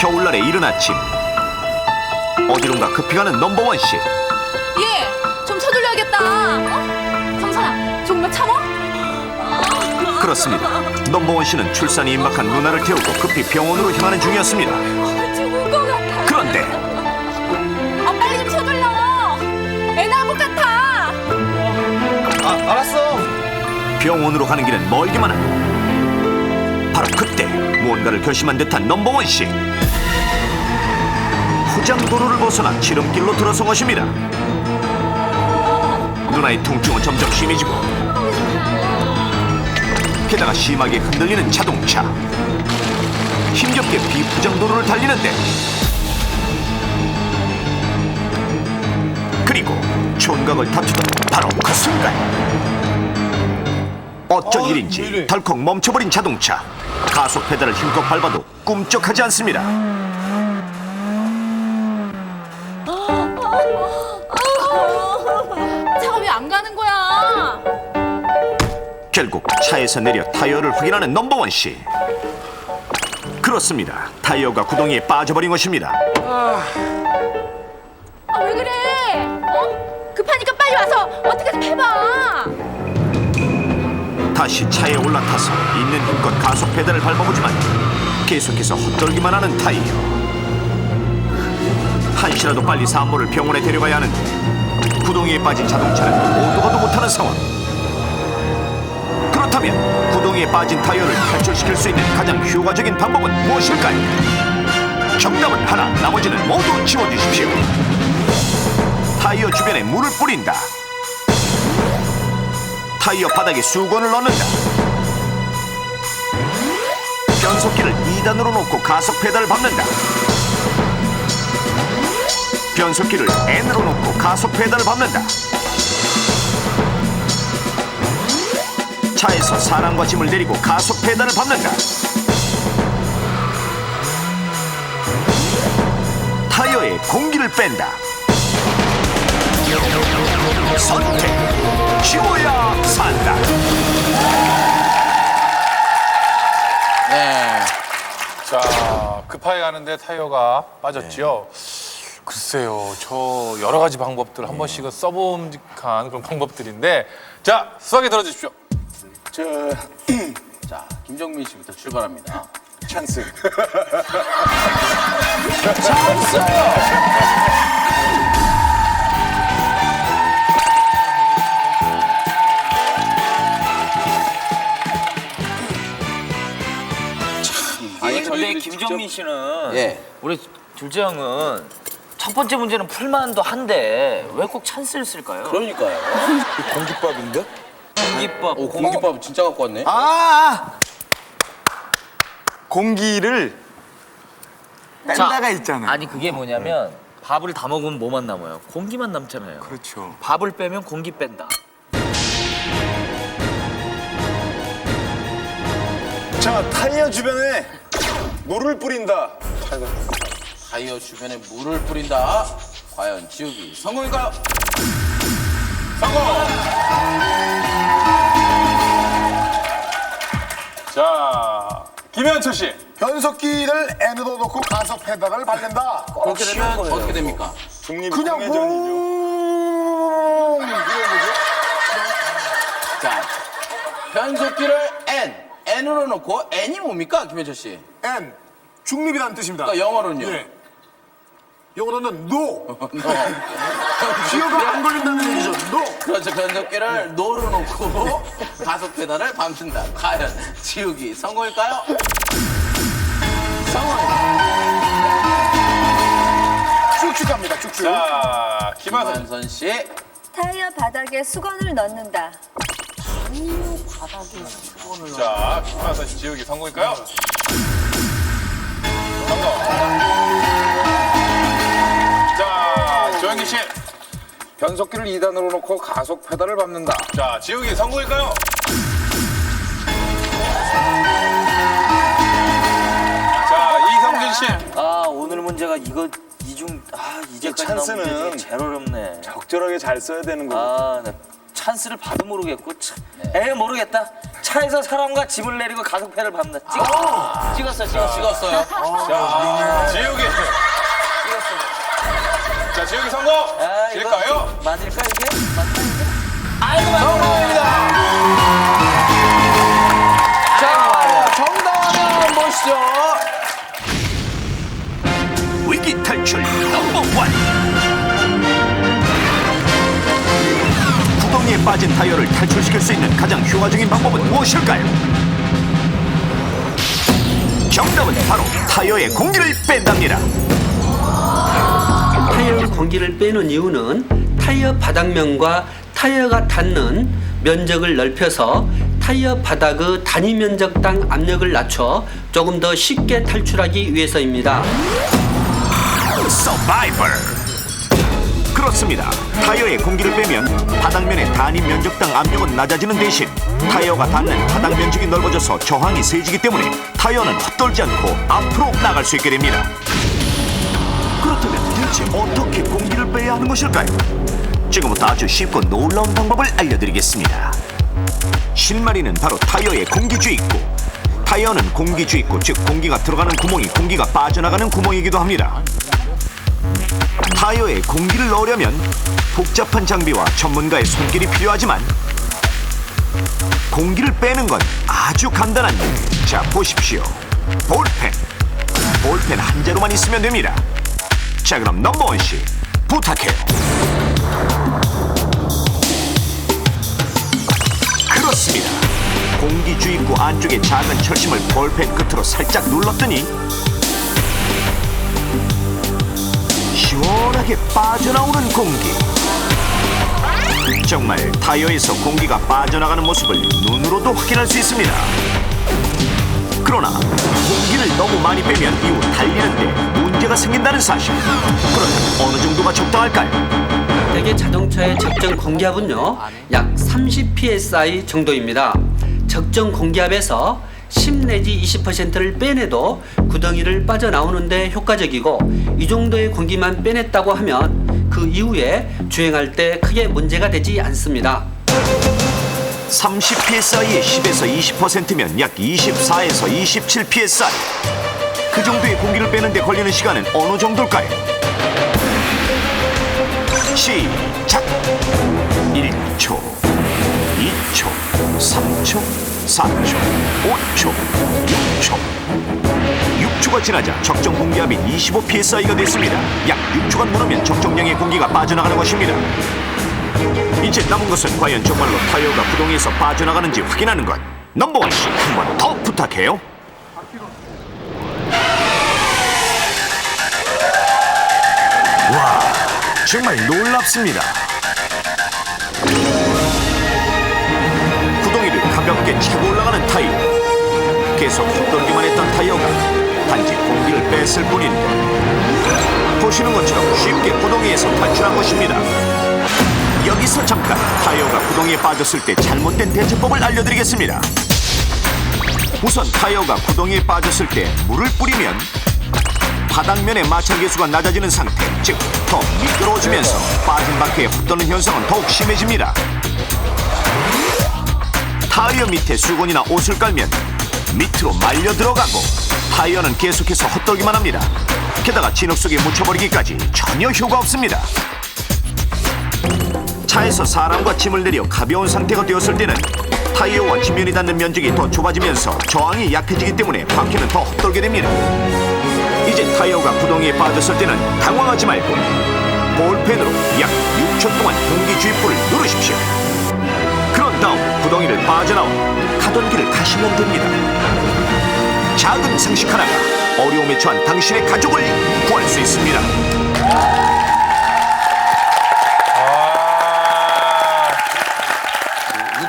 겨울날의 이른 아침 어디론가 급히 가는 넘버원 씨 예, 좀 서둘러야겠다. 어? 성선아, 조금만 참어. 그렇습니다 넘버원 씨는 출산이 임박한 누나를 태우고 급히 병원으로 향하는 중이었습니다 아, 죽을 것 같아. 그런데 아, 빨리 좀 서둘러. 애 낳을 것 같아. 아, 알았어. 병원으로 가는 길은 멀기만 하고 바로 그때 무언가를 결심한 듯한 넘버원 씨 후장도로를 벗어나 지름길로 들어선 것입니다. 누나의 통증은 점점 심해지고 게다가 심하게 흔들리는 자동차. 힘겹게 비후장도로를 달리는데. 그리고 촌각을 다투던 바로 그 순간 어쩐 어, 일인지 왜 이래? 덜컥 멈춰버린 자동차. 가속 페달을 힘껏 밟아도 꿈쩍하지 않습니다 차가 왜 안 가는 거야? 결국 차에서 내려 타이어를 확인하는 넘버원 씨 그렇습니다 타이어가 구덩이에 빠져버린 것입니다 아, 왜 그래? 어? 급하니까 빨리 와서 어떻게 좀 해봐. 다시 차에 올라타서 있는 힘껏 가속 페달을 밟아보지만 계속해서 헛돌기만 하는 타이어 한시라도 빨리 산모를 병원에 데려가야 하는데 구덩이에 빠진 자동차는 오도 가도 못하는 상황 그렇다면 구덩이에 빠진 타이어를 탈출시킬 수 있는 가장 효과적인 방법은 무엇일까요? 정답은 하나 나머지는 모두 지워주십시오 타이어 주변에 물을 뿌린다 타이어 바닥에 수건을 넣는다. 변속기를 2단으로 놓고 가속 페달을 밟는다. 변속기를 N으로 놓고 가속 페달을 밟는다. 차에서 사람과 짐을 내리고 가속 페달을 밟는다. 타이어에 공기를 뺀다. 선택 지워야 산다. 네. 자, 급하게 가는데 타이어가 빠졌지요. 글쎄요, 저 여러 가지 방법들 한 번씩은 써봄직한 그런 방법들인데, 자, 수학에 들어주십시오. 저, 자, 김정민 씨부터 출발합니다. 찬스. 아니 근데 저희들이 김정민 씨는 예. 우리 둘째 형은 첫 번째 문제는 풀만도 한데 왜 꼭 찬스를 쓸까요? 그러니까요. 공깃밥인데? 공기밥 오, 공깃밥 진짜 갖고 왔네. 아! 공기를 뺀다가 있잖아. 아니 그게 뭐냐면 밥을 다 먹으면 뭐만 남아요? 공기만 남잖아요. 그렇죠. 밥을 빼면 공기 뺀다. 자, 타이어 주변에 물을 뿌린다. 타이어 주변에 물을 뿌린다. 과연 지우기 성공일까요? 자, 김현철 씨. 변속기를 N으로 놓고 가속 페달을 밟는다. 그렇게 되면 어떻게 됩니까? 중립 그냥 공회전이죠. 거죠. 자, 변속기를 N, N으로 놓고 N이 뭡니까, 김현철 씨? N 중립이라는 뜻입니다. 그러니까 영어로는요? 예. 영어로는 no. 너. 기어가 안 걸린다는 얘기죠. no. 그렇죠. 변속기를 노로 놓고 가속 페달을 밟는다. 과연 지우기 성공일까요? 성공. 쭉쭉 갑니다. 쭉쭉. 자, 김하선. 김한선 씨. 타이어 바닥에 수건을 넣는다. 자, 김하선 씨 지우기 성공일까요? 성공. 자, 조영기 씨. 변속기를 2단으로 놓고 가속 페달을 밟는다. 자, 지우기 성공일까요? 자, 이성진 씨. 아 오늘 문제가 이거 이중 아 이제까지 나온 찬스는 문제 중에 제일 어렵네. 적절하게 잘 써야 되는 거고. 아 나 찬스를 봐도 모르겠고 참. 에 모르겠다. 차에서 사람과 짐을 내리고 가속배를 밟는다. 찍었어. 찍었어, 찍었어. 찍었어요. 자, 지우개. 자, 지우개 성공. 아, 이거 될까요? 맞을까 이게? 아이고 맞습니다. 자, 정답 한번 보시죠. 위기 탈출 넘버 원 구덩이에 빠진 타이어를 탈출시킬 수 있는 가장 효과적인 방법은 무엇일까요? 정답은 바로 타이어의 공기를 뺀답니다 타이어 공기를 빼는 이유는 타이어 바닥면과 타이어가 닿는 면적을 넓혀서 타이어 바닥의 단위 면적당 압력을 낮춰 조금 더 쉽게 탈출하기 위해서입니다. 서바이벌 그렇습니다. 타이어의 공기를 빼면 바닥면의 단위 면적당 압력은 낮아지는 대신 타이어가 닿는 바닥 면적이 넓어져서 저항이 세지기 때문에 타이어는 헛돌지 않고 앞으로 나갈 수 있게 됩니다. 그렇다면 대체 어떻게 공기를 빼야 하는 것일까요? 지금부터 아주 쉽고 놀라운 방법을 알려드리겠습니다. 실마리는 바로 타이어의 공기 주입구 타이어는 공기 주입구 즉 공기가 들어가는 구멍이 공기가 빠져나가는 구멍이기도 합니다. 타이어에 공기를 넣으려면 복잡한 장비와 전문가의 손길이 필요하지만 공기를 빼는 건 아주 간단한 일. 자 보십시오. 볼펜. 볼펜 한 자루만 있으면 됩니다 자 그럼 넘버원 씨 부탁해요 그렇습니다 공기 주입구 안쪽에 작은 철심을 볼펜 끝으로 살짝 눌렀더니 시원하게 빠져나오는 공기. 정말 타이어에서 공기가 빠져나가는 모습을 눈으로도 확인할 수 있습니다. 그러나 공기를 너무 많이 빼면 이후 달리는데 문제가 생긴다는 사실. 그렇다면 어느 정도가 적당할까요? 대개 자동차의 적정 공기압은요 약 30 psi 정도입니다. 적정 공기압에서 10 내지 20%를 빼내도 구덩이를 빠져나오는데 효과적이고 이 정도의 공기만 빼냈다고 하면 그 이후에 주행할 때 크게 문제가 되지 않습니다. 30 psi의 10에서 20%면 약 24에서 27 psi. 그 정도의 공기를 빼는데 걸리는 시간은 어느 정도일까요? 시작! 1초, 2초, 3초, 4초, 5초, 6초. 6초가 지나자 적정 공기압이 25 psi가 됐습니다. 약 6초간 무르면 적정량의 공기가 빠져나가는 것입니다. 이제 남은 것은 과연 정말로 타이어가 구덩이에서 빠져나가는지 확인하는 것. 넘버원 씨, 한 번 더 부탁해요. 와, 정말 놀랍습니다. 구덩이를 가볍게 차고 올라가는 타이어. 계속 헛돌기만 했던 타이어가 단지 공기를 뺐을 뿐인데 보시는 것처럼 쉽게 구덩이에서 탈출한 것입니다. 여기서 잠깐 타이어가 구덩이에 빠졌을 때 잘못된 대처법을 알려드리겠습니다. 우선 타이어가 구덩이에 빠졌을 때 물을 뿌리면 바닥면의 마찰 계수가 낮아지는 상태, 즉 더 미끄러워지면서 빠진 바퀴에 헛도는 현상은 더욱 심해집니다. 타이어 밑에 수건이나 옷을 깔면 밑으로 말려 들어가고 타이어는 계속해서 헛돌기만 합니다. 게다가 진흙 속에 묻혀버리기까지 전혀 효과 없습니다. 차에서 사람과 짐을 내려 가벼운 상태가 되었을 때는 타이어와 지면이 닿는 면적이 더 좁아지면서 저항이 약해지기 때문에 바퀴는 더 헛돌게 됩니다. 이제 타이어가 구덩이에 빠졌을 때는 당황하지 말고 볼펜으로 약 6초 동안 공기 주입구를 누르십시오. 그런 다음 구덩이를 빠져나와 가던 길을 가시면 됩니다. 작은 상식 하나가 어려움에 처한 당신의 가족을 구할 수 있습니다.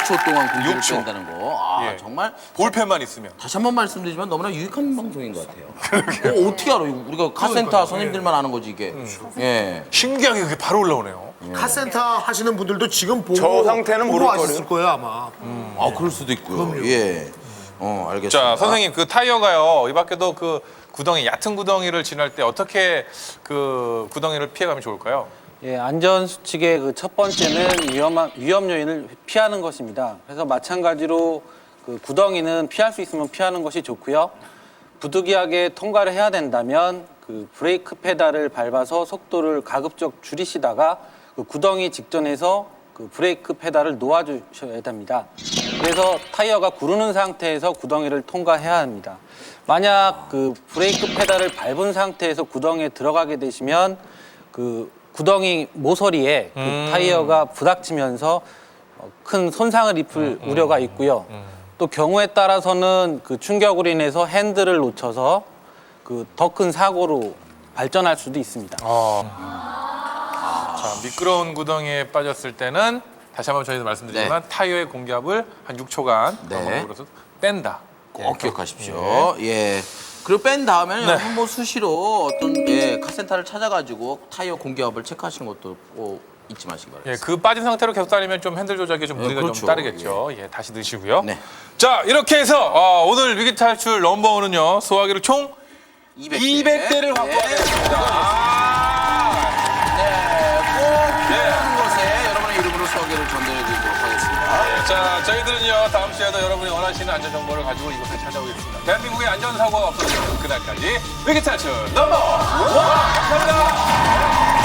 6초 동안 공기를 6초. 뺀다는 거. 아, 예. 정말 볼펜만 있으면. 다시 한 번 말씀드리지만 너무나 유익한 방송인 것 같아요. 어, 어떻게 알아? 이거 우리가 카센터 선생님들만 아는 거지 이게. 예. 신기하게 그게 바로 올라오네요. 카센터 하시는 분들도 지금 보고 저 상태는 보고 모를 하셨을 거예요 아마. 아, 그럴 수도 있고요. 예. 어, 알겠습니다. 자, 선생님 그 타이어가요. 이 밖에도 그 구덩이 얕은 구덩이를 지날 때 어떻게 그 구덩이를 피해 가면 좋을까요? 예, 안전 수칙의 그 첫 번째는 위험한 위험 요인을 피하는 것입니다. 그래서 마찬가지로 그 구덩이는 피할 수 있으면 피하는 것이 좋고요. 부득이하게 통과를 해야 된다면 그 브레이크 페달을 밟아서 속도를 가급적 줄이시다가 그 구덩이 직전에서 그 브레이크 페달을 놓아주셔야 됩니다. 그래서 타이어가 구르는 상태에서 구덩이를 통과해야 합니다. 만약 그 브레이크 페달을 밟은 상태에서 구덩이에 들어가게 되시면 그 구덩이 모서리에 그 타이어가 부닥치면서 어, 큰 손상을 입을 우려가 있고요. 또 경우에 따라서는 그 충격으로 인해서 핸들을 놓쳐서 그 더 큰 사고로 발전할 수도 있습니다. 자, 미끄러운 구덩이에 빠졌을 때는 다시 한번 저희도 말씀드리지만 타이어의 공기압을 한 6초간 네. 그래서 뺀다. 꼭 기억하십시오. 예. 그리고 뺀 다음에는 네. 뭐 수시로 어떤 예, 카센터를 찾아가지고 타이어 공기압을 체크하시는 것도 꼭 잊지 마시기 바랍니다. 예, 그 빠진 상태로 계속 다니면 좀 핸들 조작에 좀 무리가 그렇죠. 좀 따르겠죠. 예, 다시 넣으시고요. 네. 자, 이렇게 해서 어, 오늘 위기 탈출 넘버원은요 소화기를 총 200대. 200대를 확보하겠습니다. 저희들은요 다음 시에도 여러분이 원하시는 안전 정보를 가지고 이곳에 찾아오겠습니다. 대한민국의 안전 사고가 없어지는 그날까지 위기 탈출 넘버 원 감사합니다.